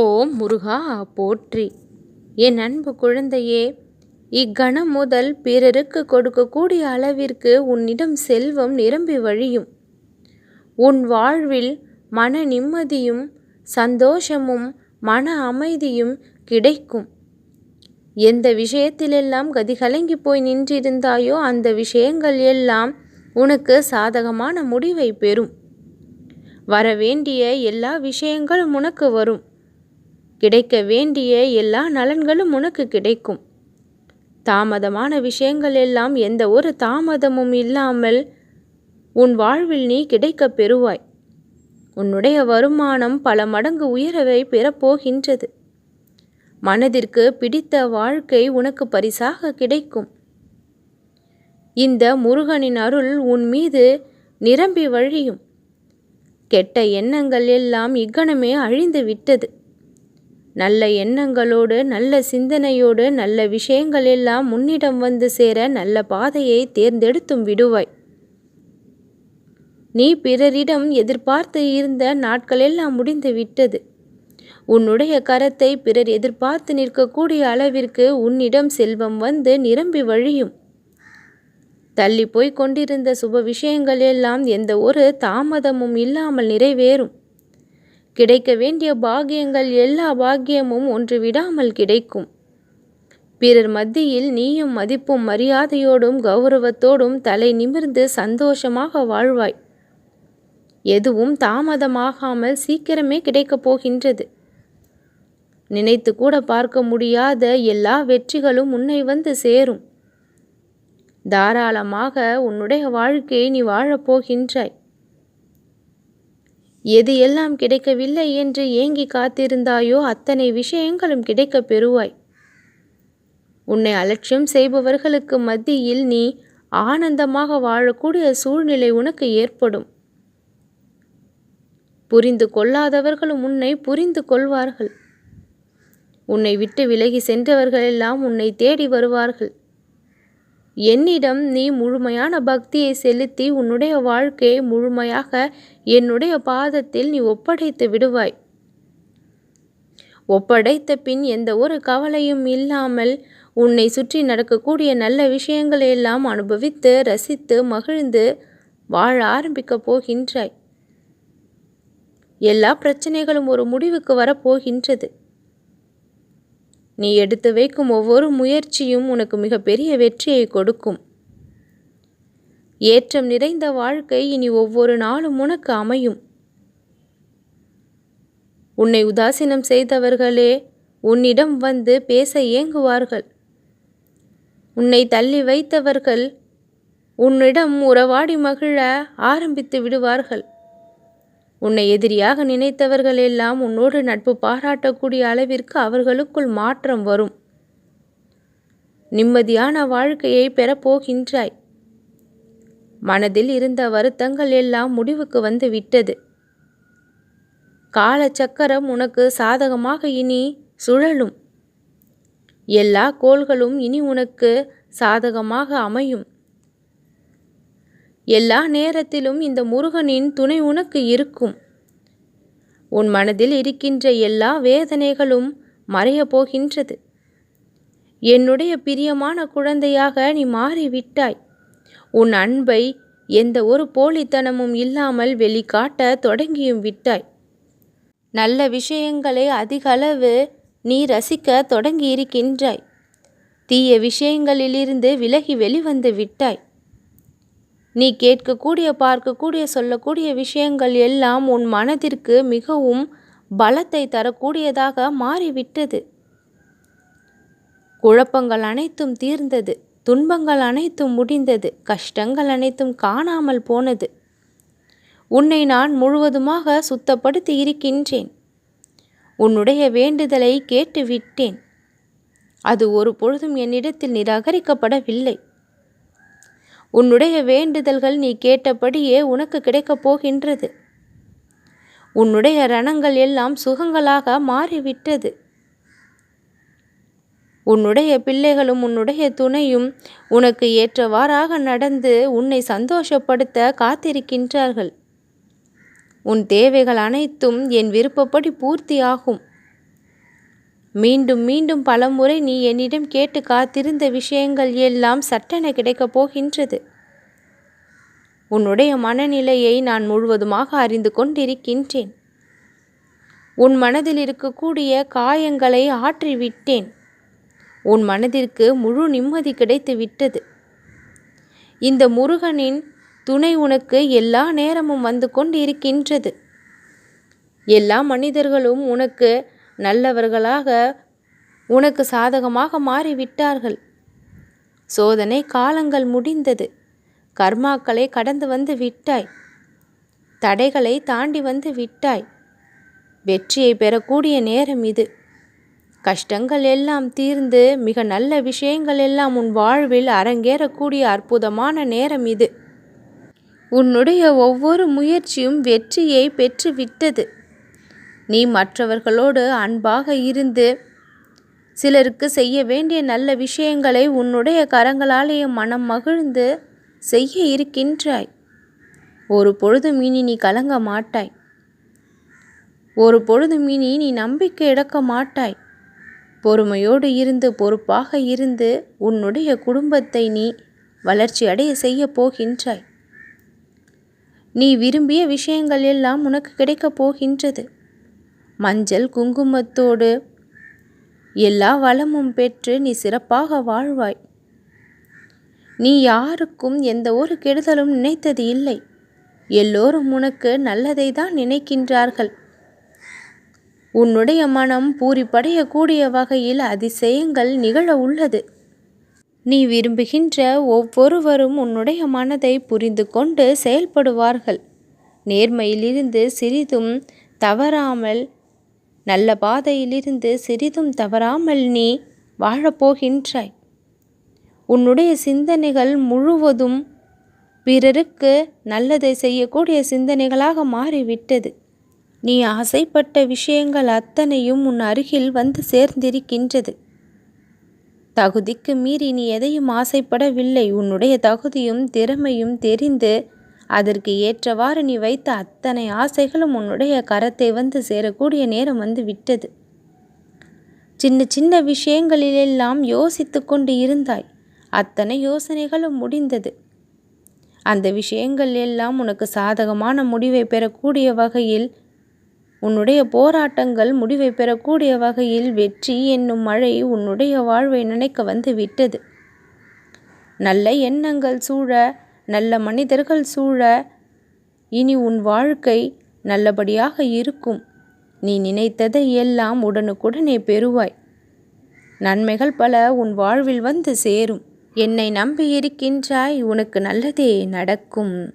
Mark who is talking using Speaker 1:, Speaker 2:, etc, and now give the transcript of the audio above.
Speaker 1: ஓம் முருகா போற்றி. என் அன்பு குழந்தையே இக்கணம் முதல் பிறருக்கு கொடுக்கக்கூடிய அளவிற்கு உன்னிடம் செல்வம் நிரம்பி வழியும். உன் வாழ்வில் மன நிம்மதியும் சந்தோஷமும் மன அமைதியும் கிடைக்கும். எந்த விஷயத்திலெல்லாம் கதி கலங்கி போய் நின்றிருந்தாயோ அந்த விஷயங்கள் எல்லாம் உனக்கு சாதகமான முடிவை பெறும். வரவேண்டிய எல்லா விஷயங்களும் உனக்கு வரும். கிடைக்க வேண்டிய எல்லா நலன்களும் உனக்கு கிடைக்கும். தாமதமான விஷயங்கள் எல்லாம் எந்த ஒரு தாமதமும் இல்லாமல் உன் வாழ்வில் நீ கிடைக்கப் பெறுவாய். உன்னுடைய வருமானம் பல மடங்கு உயரவை பெறப்போகின்றது. மனதிற்கு பிடித்த வாழ்க்கை உனக்கு பரிசாக கிடைக்கும். இந்த முருகனின் அருள் உன் மீது நிரம்பி வழியும். கெட்ட எண்ணங்கள் எல்லாம் இக்கணமே அழிந்து விட்டது. நல்ல எண்ணங்களோடு நல்ல சிந்தனையோடு நல்ல விஷயங்கள் எல்லாம் முன்னிடம் வந்து சேர நல்ல பாதையை தேர்ந்தெடுத்தும் விடுவாய். நீ பிறரிடம் எதிர்பார்த்து இருந்த நாட்களெல்லாம் முடிந்து விட்டது. உன்னுடைய கரத்தை பிறர் எதிர்பார்த்து நிற்கக்கூடிய அளவிற்கு உன்னிடம் செல்வம் வந்து நிரம்பி வழியும். தள்ளி போய் கொண்டிருந்த சுப விஷயங்கள் எல்லாம் எந்த ஒரு தாமதமும் இல்லாமல் நிறைவேறும். கிடைக்க வேண்டிய பாக்கியங்கள் எல்லா பாக்கியமும் ஒன்று விடாமல் கிடைக்கும். பிறர் மத்தியில் நீயும் மதிப்பும் மரியாதையோடும் கௌரவத்தோடும் தலை நிமிர்ந்து சந்தோஷமாக வாழ்வாய். எதுவும் தாமதமாகாமல் சீக்கிரமே கிடைக்கப் போகின்றது. நினைத்து கூட பார்க்க முடியாத எல்லா வெற்றிகளும் உன்னை வந்து சேரும். தாராளமாக உன்னுடைய வாழ்க்கையை நீ வாழப்போகின்றாய் எது எல்லாம் கிடைக்கவில்லை என்று ஏங்கி காத்திருந்தாயோ அத்தனை விஷயங்களும் கிடைக்கப் பெறுவாய். உன்னை அலட்சியம் செய்பவர்களுக்கு மத்தியில் நீ ஆனந்தமாக வாழக்கூடிய சூழ்நிலை உனக்கு ஏற்படும். புரிந்து கொள்ளாதவர்களும் உன்னை புரிந்து கொள்வார்கள். உன்னை விட்டு விலகி சென்றவர்களெல்லாம் உன்னை தேடி வருவார்கள். என்னிடம் நீ முழுமையான பக்தியை செலுத்தி உன்னுடைய வாழ்க்கையை முழுமையாக என்னுடைய பாதத்தில் நீ ஒப்படைத்து விடுவாய். ஒப்படைத்த பின் எந்த ஒரு கவலையும் இல்லாமல் உன்னை சுற்றி நடக்கக்கூடிய நல்ல விஷயங்களை எல்லாம் அனுபவித்து ரசித்து மகிழ்ந்து வாழ ஆரம்பிக்கப் போகின்றாய். எல்லா பிரச்சனைகளும் ஒரு முடிவுக்கு வரப்போகின்றது நீ எடுத்து வைக்கும் ஒவ்வொரு முயற்சியும் உனக்கு மிகப்பெரிய வெற்றியை கொடுக்கும். ஏற்றம் நிறைந்த வாழ்க்கை இனி ஒவ்வொரு நாளும் உனக்கு அமையும். உன்னை உதாசீனம் செய்தவர்களே உன்னிடம் வந்து பேச ஏங்குவார்கள். உன்னை தள்ளி வைத்தவர்கள் உன்னிடம் உறவாடி மகிழ ஆரம்பித்து விடுவார்கள். உன்னை எதிரியாக நினைத்தவர்கள் எல்லாம் உன்னோடு நட்பு பாராட்டக்கூடிய அளவிற்கு அவர்களுக்குள் மாற்றம் வரும். நிம்மதியான வாழ்க்கையை பெறப்போகின்றாய் மனதில் இருந்த வருத்தங்கள் எல்லாம் முடிவுக்கு வந்து விட்டது. காலச்சக்கரம் உனக்கு சாதகமாக இனி சுழலும். எல்லா கோள்களும் இனி உனக்கு சாதகமாக அமையும். எல்லா நேரத்திலும் இந்த முருகனின் துணை உனக்கு இருக்கும். உன் மனதில் இருக்கின்ற எல்லா வேதனைகளும் மறையப் போகின்றது. என்னுடைய பிரியமான குழந்தையாக நீ மாறிவிட்டாய். உன் அன்பை எந்த ஒரு போலித்தனமும் இல்லாமல் வெளிக்காட்ட தொடங்கியும் விட்டாய். நல்ல விஷயங்களை அதிகளவு நீ ரசிக்க தொடங்கி இருக்கின்றாய் தீய விஷயங்களிலிருந்து விலகி வெளிவந்து விட்டாய். நீ கேட்கக்கூடிய பார்க்கக்கூடிய சொல்லக்கூடிய விஷயங்கள் எல்லாம் உன் மனதிற்கு மிகவும் பலத்தை தரக்கூடியதாக மாறிவிட்டது. குழப்பங்கள் அனைத்தும் தீர்ந்தது. துன்பங்கள் அனைத்தும் முடிந்தது. கஷ்டங்கள் அனைத்தும் காணாமல் போனது. உன்னை நான் முழுவதுமாக சுத்தப்படுத்தி இருக்கின்றேன். உன்னுடைய வேண்டுதலை கேட்டுவிட்டேன். அது ஒரு பொழுதும் என்னிடத்தில் நிராகரிக்கப்படவில்லை. உன்னுடைய வேண்டுதல்கள் நீ கேட்டபடியே உனக்கு கிடைக்கப் போகின்றது. உன்னுடைய ரணங்கள் எல்லாம் சுகங்களாக மாறிவிட்டது. உன்னுடைய பிள்ளைகளும் உன்னுடைய துணையும் உனக்கு ஏற்றவாறாக நடந்து உன்னை சந்தோஷப்படுத்த காத்திருக்கின்றார்கள். உன் தேவைகள் அனைத்தும் என் விருப்பப்படி பூர்த்தியாகும். மீண்டும் மீண்டும் பலமுறை நீ என்னிடம் கேட்டு காத்திருந்த விஷயங்கள் எல்லாம் சட்டென கிடைக்கப் போகின்றது. உன்னுடைய மனநிலையை நான் முழுவதுமாக அறிந்து கொண்டிருக்கின்றேன். உன் மனதில் இருக்கக்கூடிய காயங்களை ஆற்றிவிட்டேன். உன் மனதிற்கு முழு நிம்மதி கிடைத்து விட்டது இந்த முருகனின் துணை உனக்கு எல்லா நேரமும் வந்து கொண்டிருக்கின்றது. எல்லா மனிதர்களும் உனக்கு நல்லவர்களாக உனக்கு சாதகமாக மாறிவிட்டார்கள். சோதனை காலங்கள் முடிந்தது. கர்மாக்களை கடந்து வந்து விட்டாய். தடைகளை தாண்டி வந்து விட்டாய். வெற்றியை பெறக்கூடிய நேரம் இது. கஷ்டங்கள் எல்லாம் தீர்ந்து மிக நல்ல விஷயங்கள் எல்லாம் உன் வாழ்வில் அரங்கேறக்கூடிய அற்புதமான நேரம் இது. உன்னுடைய ஒவ்வொரு முயற்சியும் வெற்றியை பெற்று விட்டது நீ மற்றவர்களோடு அன்பாக இருந்து சிலருக்கு செய்ய வேண்டிய நல்ல விஷயங்களை உன்னுடைய கரங்களாலேயே மனம் மகிழ்ந்து செய்ய இருக்கின்றாய். ஒரு பொழுதும் இனி நீ கலங்க மாட்டாய். ஒரு பொழுதும் இனி நீ நம்பிக்கை இழக்க மாட்டாய். பொறுமையோடு இருந்து பொறுப்பாக இருந்து உன்னுடைய குடும்பத்தை நீ வளர்ச்சி அடைய செய்ய போகின்றாய். நீ விரும்பிய விஷயங்கள் எல்லாம் உனக்கு கிடைக்கப் போகின்றது. மஞ்சள் குங்குமத்தோடு எல்லா வளமும் பெற்று நீ சிறப்பாக வாழ்வாய். நீ யாருக்கும் எந்த ஒரு கெடுதலும் நினைத்தது இல்லை. எல்லோரும் உனக்கு நல்லதை தான் நினைக்கின்றார்கள். உன்னுடைய மனம் பூரிப்படையக்கூடிய வகையில் அதிசயங்கள் நிகழ உள்ளது. நீ விரும்புகின்ற ஒவ்வொருவரும் உன்னுடைய மனதை புரிந்து கொண்டு செயல்படுவார்கள். நேர்மையிலிருந்து சிறிதும் தவறாமல் நல்ல பாதையிலிருந்து சிறிதும் தவறாமல் நீ வாழப்போகின்றாய். உன்னுடைய சிந்தனைகள் முழுவதும் பிறருக்கு நல்லதை செய்யக்கூடிய சிந்தனைகளாக மாறிவிட்டது. நீ ஆசைப்பட்ட விஷயங்கள் அத்தனையும் உன் அருகில் வந்து சேர்ந்திருக்கின்றது. தகுதிக்கு மீறி நீ எதையும் ஆசைப்படவில்லை. உன்னுடைய தகுதியும் திறமையும் தெரிந்து அதற்கு ஏற்றவாறு நீ வைத்த அத்தனை ஆசைகளும் உன்னுடைய கரத்தை வந்து சேரக்கூடிய நேரம் வந்து விட்டது. சின்ன சின்ன விஷயங்களிலெல்லாம் யோசித்து கொண்டு இருந்தாய். அத்தனை யோசனைகளும் முடிந்தது. அந்த விஷயங்கள் எல்லாம் உனக்கு சாதகமான முடிவை பெறக்கூடிய வகையில் உன்னுடைய போராட்டங்கள் முடிவை பெறக்கூடிய வகையில் வெற்றி என்னும் மழை உன்னுடைய வாழ்வை நினைக்க வந்து விட்டது. நல்ல எண்ணங்கள் சூழ நல்ல மனிதர்கள் சூழ இனி உன் வாழ்க்கை நல்லபடியாக இருக்கும். நீ நினைத்ததை எல்லாம் உடனுக்குடனே பெறுவாய். நன்மைகள் பல உன் வாழ்வில் வந்து சேரும். என்னை நம்பி இருக்கின்றாய் உனக்கு நல்லதே நடக்கும்.